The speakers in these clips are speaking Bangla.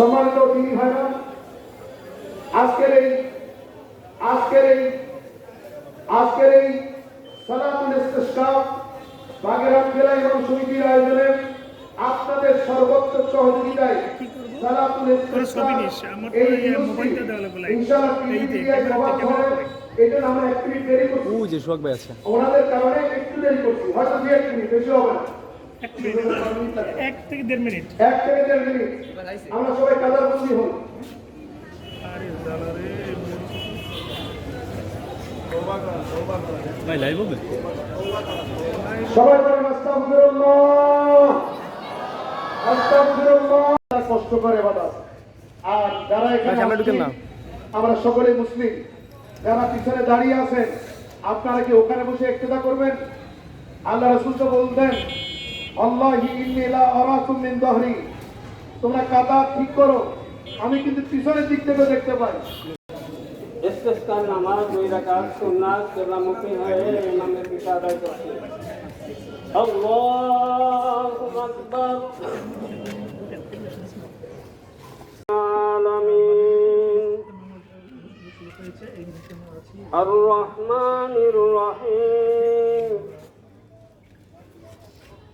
সম্মানিত তিনি ভাইরা আজকের এই আজকের এই আজকের এই সালাতুল ইস্তিসকা বাগেরহাট জেলা এবং সমিতির আয়োজনে আপনাদের সর্বোচ্চ সহযোগিতায় সালাতুল ইস্তিসকা ছবি নিস, আমার তো এই। ইনশাআল্লাহ ক্যামেরা ঘরে এই জন্য আমরা এক দেরি করছি। ও যে সোহাগ ভাই আছে। ওনাদের কারণে একটু দেরি করছি। হয়তো দু এক মিনিট বেশি হবে না। এক মিনিট। এক থেকে দেড় মিনিট। এক থেকে দেড় মিনিট। আমরা সবাই কাদারবন্দি হই। আরে দাদা রে ভাই লাইভ হবে? সবাই বলেন আস্তাগফিরুল্লাহ। আস্তাগফিরুল্লাহ। কষ্ট করে বাবা আর যারা এখানে সামনে ঢুকেন না। আসছেন, আমরা সকলে মুসলিম। যারা পিছনে দাঁড়িয়ে আছেন আপনারা কি ওখানে বসে ইক্তেদা করবেন? আল্লাহ রাসূল তো বলতেন আল্লাহি তোমরা কাদা ঠিক করো আমি কিন্তু পিছনের দিক থেকে দেখতে পাই। নামাজ দুই রাকাত সুন্নাত কেবলামুখী হয়ে ইমামের পিতা আদায় করছে। আল্লাহু আকবার। আলামিন। আর রহমানির রহিম।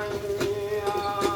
Hallelujah.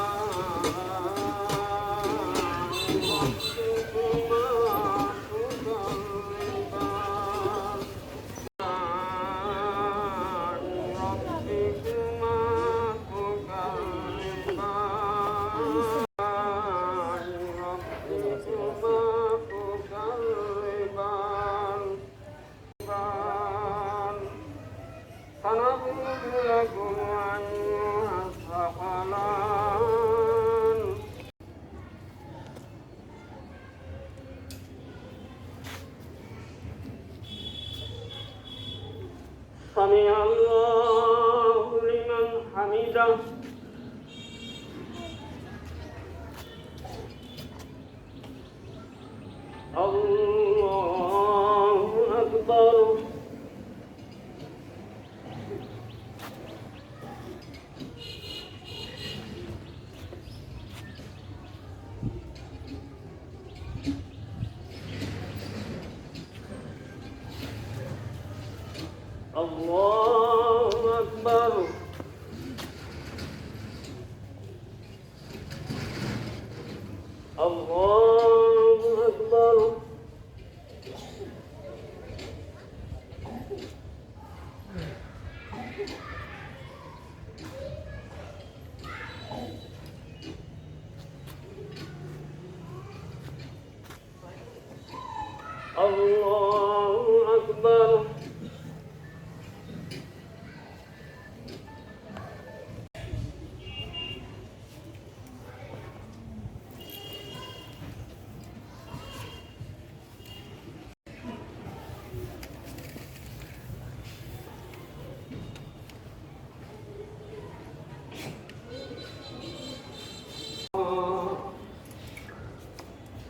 الله أكبر.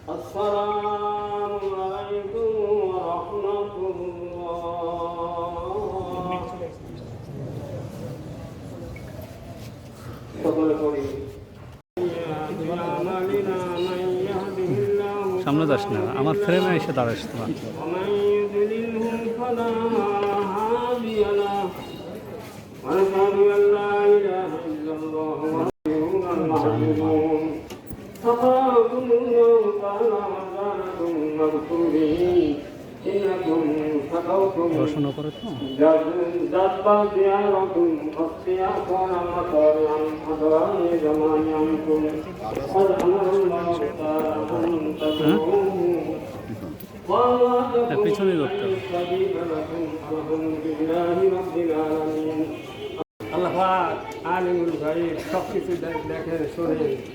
السلام যাস না আমার ফ্রেমে এসে দাঁড়াস না فقاكم الله تعالى مزانة مغفورين রসনা করে তো? হ্যাঁ? হ্যাঁ, পিছনে লোকটা আল্লাহ আলিমুল ভাই সব কিছু দেখে শোনেন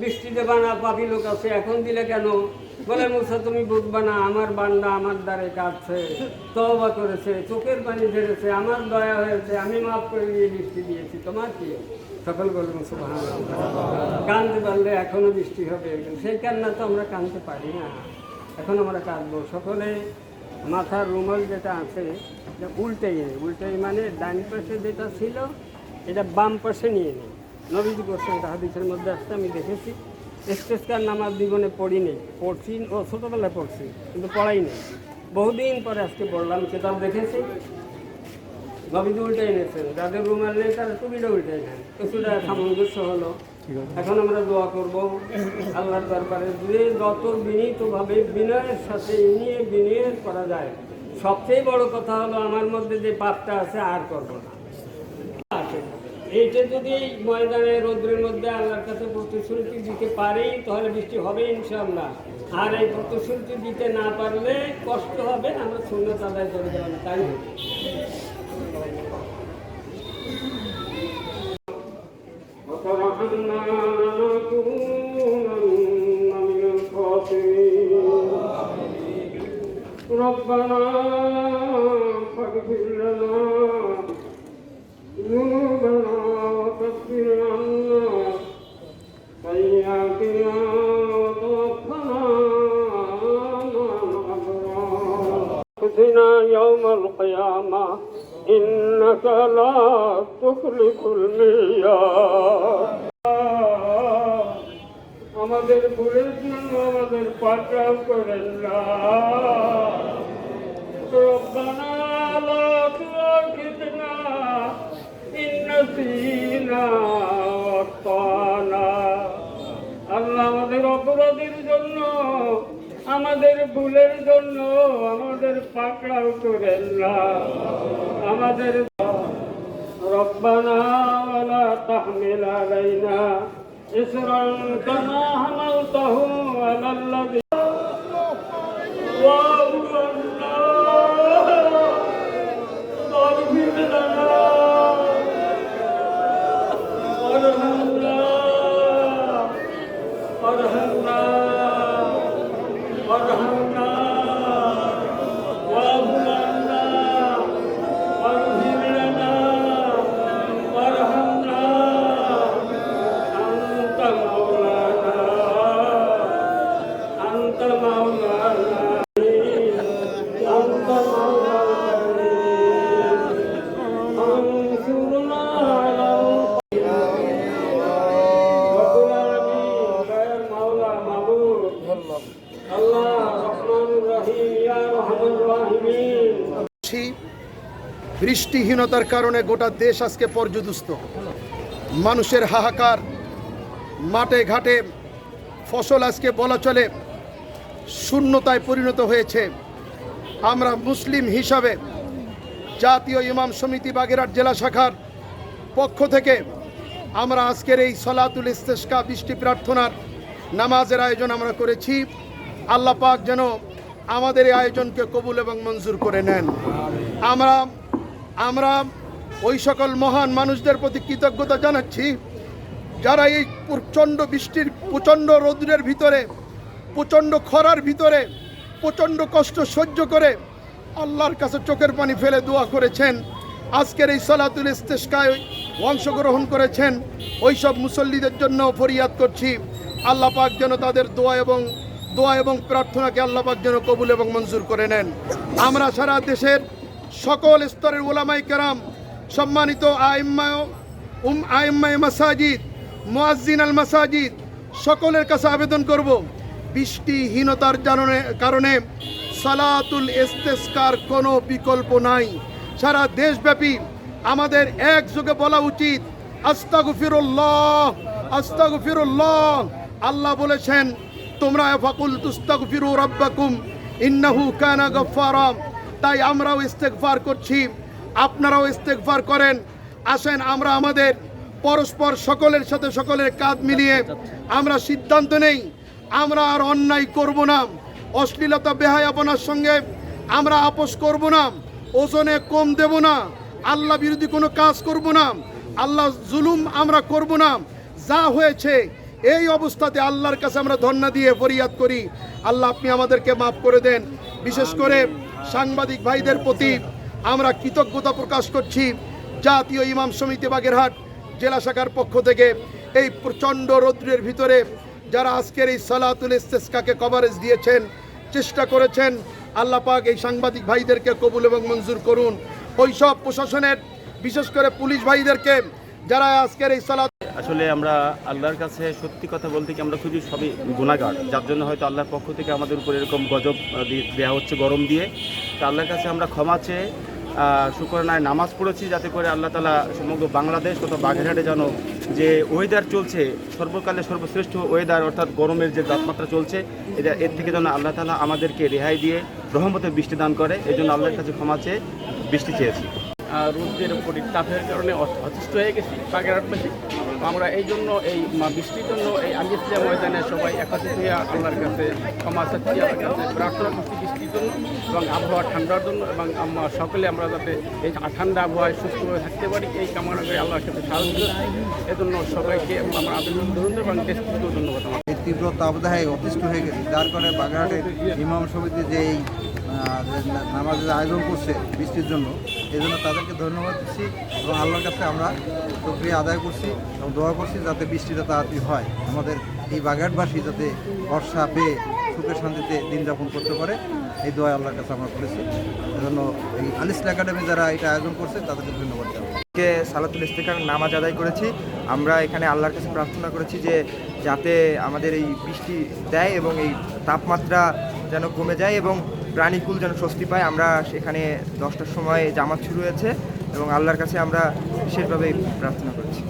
বৃষ্টি দেবা না, পাপি লোক আছে, এখন দিলে কেন? বলে, মুসা, তুমি বুঝবা না আমার বান্দা আমার দ্বারে কাঁদছে তবা করেছে, চোখের পানি ঝেড়েছে, আমার দয়া হয়েছে, আমি মাফ করে দিয়ে বৃষ্টি দিয়েছি। তোমার কি? সকল বলবেন সুবাহ কানতে পারলে এখনও বৃষ্টি হবে। সেই কান্না তো আমরা কানতে পারি না। এখন আমরা কাঁদবো। সকলে মাথার রুমাল যেটা আছে উল্টে উল্টে মানে ডান পাশে যেটা ছিল, এটা বাম পাশে নিয়ে নেই নবীজি করছে এটা হাদিসের মধ্যে আসছে আমি দেখেছি। স্টেজকার নামাজ জীবনে পড়িনি পড়ছি ও ছোটোবেলায় পড়ছি কিন্তু পড়াই নেই। বহুদিন পরে আজকে পড়লাম কিতাব দেখেছি। নবীজি উল্টে এনেছেন যাদের রুমাল নেই তারা টুপিটা উল্টে নেন। কিছুটা সামঞ্জস্য হলো। এখন আমরা দোয়া করব আল্লাহর দরবারে যে যত বিনীতভাবে বিনয়ের সাথে নিয়ে বিনয় করা যায় সবচেয়ে বড় কথা হলো আমার মধ্যে যে পাপটা আছে আর করব না। এইটা যদি ময়দানে, রৌদ্রের মধ্যে আল্লাহর কাছে প্রতিশ্রুতি দিতে পারি, তাহলে বৃষ্টি হবে ইনশাল্লাহ আর এই প্রতিশ্রুতি দিতে না পারলে কষ্ট হবে, আমরা শূন্য তাদের করে দেবেন তাই القيامة إنك لا تخلف الميعاد আমাদের ভুলের জন্য আমাদের পাকড়াও করেন না ربنا لا تؤاخذنا إن نسينا وأخطأنا আল্লাহ আমাদের অপরাধের জন্য আমাদের ভুলের জন্য আমাদের পাকড়াও করেন না আমাদের ربنا ولا تحمل علينا إسرا كما حملته على الذي বৃষ্টিহীনতার কারণে গোটা দেশ আজকে পর্যদুস্ত। মানুষের হাহাকার, মাঠে ঘাটে ফসল আজকে বলা চলে, শূন্যতায় পরিণত হয়েছে। আমরা মুসলিম হিসাবে জাতীয় ইমাম সমিতি বাগেরহাট জেলা শাখার পক্ষ থেকে আমরা আজকের এই সলাতুল ইস্তেস্কা বৃষ্টি প্রার্থনার নামাজের আয়োজন আমরা করেছি। আল্লাহ পাক যেন আমাদের এই আয়োজনকে কবুল এবং মঞ্জুর করে নেন। আমরা আমরা ওই সকল মহান মানুষদের প্রতি কৃতজ্ঞতা জানাচ্ছি, যারা এই প্রচণ্ড বৃষ্টির, প্রচণ্ড রৌদ্রের ভিতরে, প্রচণ্ড খরার ভিতরে, প্রচণ্ড কষ্ট সহ্য করে আল্লাহর কাছে চোখের পানি ফেলে দোয়া করেছেন। আজকের এই সালাতুল ইস্তেস্কায় অংশগ্রহণ করেছেন ওই সব মুসল্লিদের জন্য ফরিয়াদ করছি। আল্লাহ পাক যেন তাদের দোয়া এবং দোয়া এবং প্রার্থনাকে আল্লাহ পাক যেন কবুল এবং মঞ্জুর করে নেন। আমরা সারা দেশের সকল স্তরের ওলামাই কেরাম, সম্মানিত আইম্মায় মাসাজিদ, মুয়াজ্জিন আল মাসাজিদ, সকলের কাছে আবেদন করব, বৃষ্টিহীনতার জাননে, কারণে সালাতুল ইস্তেস্কার কোনো বিকল্প নাই। সারা দেশব্যাপী আমাদের একযোগে বলা উচিত, আস্তাগফিরুল্লাহ আস্তাগফিরুল্লাহ। আল্লাহ বলেছেন, তোমরা ফাকুল তুস্তাগফিরু রাব্বাকুম, ইন্নাহু কানা গফফারা তাই আমরাও ইস্তেগফার করছি। আপনারাও ইস্তেগফার করেন। আসেন, আমরা আমাদের পরস্পর সকলের সাথে সকলের কাঁধ মিলিয়ে আমরা সিদ্ধান্ত নেই। আমরা আর অন্যায় করব না। অশ্লীলতা, বেহায়াপনার সঙ্গে আমরা আপোষ করব না। ওজনে কম দেব না। আল্লাহ বিরোধী কোনো কাজ করব না। আল্লাহ জুলুম আমরা করব না। যা হয়েছে, এই অবস্থাতে আল্লাহর কাছে আমরা ধন্যা দিয়ে ফরিয়াদ করি। আল্লাহ, আপনি আমাদেরকে মাফ করে দেন। বিশেষ করে সাংবাদিক ভাইদের প্রতি আমরা কৃতজ্ঞতা প্রকাশ করছি। জাতীয় ইমাম সমিতি বাগেরহাট জেলা শাখার পক্ষ থেকে এই প্রচণ্ড রৌদ্রের ভিতরে যারা আজকের এই সালাতুল ইস্তেস্কাকে কভারেজ দিয়েছেন, চেষ্টা করেছেন, আল্লাহ পাক এই সাংবাদিক ভাইদেরকে কবুল এবং মঞ্জুর করুন। ওই সব প্রশাসনের, বিশেষ করে পুলিশ ভাইদেরকে, যারা আজকের এই সালাত আসলে আমরা আল্লাহর কাছে সত্যি কথা বলতে কি আমরা খুবই সবই গুণাগার। যার জন্য হয়তো আল্লাহর পক্ষ থেকে আমাদের উপর এরকম গজব দেওয়া হচ্ছে গরম দিয়ে। তো আল্লাহর কাছে আমরা ক্ষমা চেয়ে শুক্রনায় নামাজ পড়েছি যাতে করে আল্লাহ তালা সমগ্র বাংলাদেশ তথা বাগেরহাটে যেন যে ওয়েদার চলছে, সর্বকালে সর্বশ্রেষ্ঠ ওয়েদার অর্থাৎ গরমের যে তাপমাত্রা চলছে, এটা এর থেকে যেন আল্লাহ তালা আমাদেরকে রেহাই দিয়ে রহমতের বৃষ্টি দান করে এই জন্য আল্লাহর কাছে ক্ষমা চেয়ে বৃষ্টি চেয়েছি। রোদের উপরে তাপের কারণে অতিষ্ঠ হয়ে গেছি বাগেরহাটবাসী আমরা এই জন্য এই বৃষ্টির জন্য এই আলিয়াসিয়া ময়দানে সবাই একত্রিত হয়ে আল্লাহর কাছে ক্ষমা কাছে প্রার্থনা করছি বৃষ্টির জন্য এবং আবহাওয়া ঠান্ডার জন্য এবং আমরা সকলে আমরা যাতে এই ঠান্ডা আবহাওয়ায় সুস্থভাবে থাকতে পারি, এই কামনা করে আল্লাহর কাছে সাহায্য এজন্য সবাইকে আমরা আবেদন ধরুন এবং দেশকে ধন্যবাদ এই তীব্র তাপদাহে অতিষ্ঠ হয়ে গেছে। যার কারণে বাগেরহাটের ইমাম সমিতি যে এই নামাজের আয়োজন করছে বৃষ্টির জন্য এই জন্য তাদেরকে ধন্যবাদ দিচ্ছি এবং আল্লাহর কাছে আমরা প্রক্রিয়া আদায় করছি এবং দোয়া করছি যাতে বৃষ্টিটা তাড়াতাড়ি হয়। আমাদের এই বাগেরহাটবাসী যাতে বর্ষা পেয়ে সুখে শান্তিতে দিন যাপন করতে পারে, এই দোয়া আল্লাহর কাছে আমরা করেছি। এজন্য এই আলিস্ট একাডেমি যারা এটা আয়োজন করছে, তাদেরকে ধন্যবাদ আজকে সালাতুল ইস্তেকার নামাজ আদায় করেছি, আমরা এখানে আল্লাহর কাছে প্রার্থনা করেছি যে যাতে আমাদের এই বৃষ্টি দেয় এবং এই তাপমাত্রা যেন কমে যায় এবং প্রাণীকুল যেন স্বস্তি পায়, আমরা সেখানে দশটার সময় জামাত শুরু হয়েছে এবং আল্লাহর কাছে আমরা বিশেষভাবে প্রার্থনা করছি।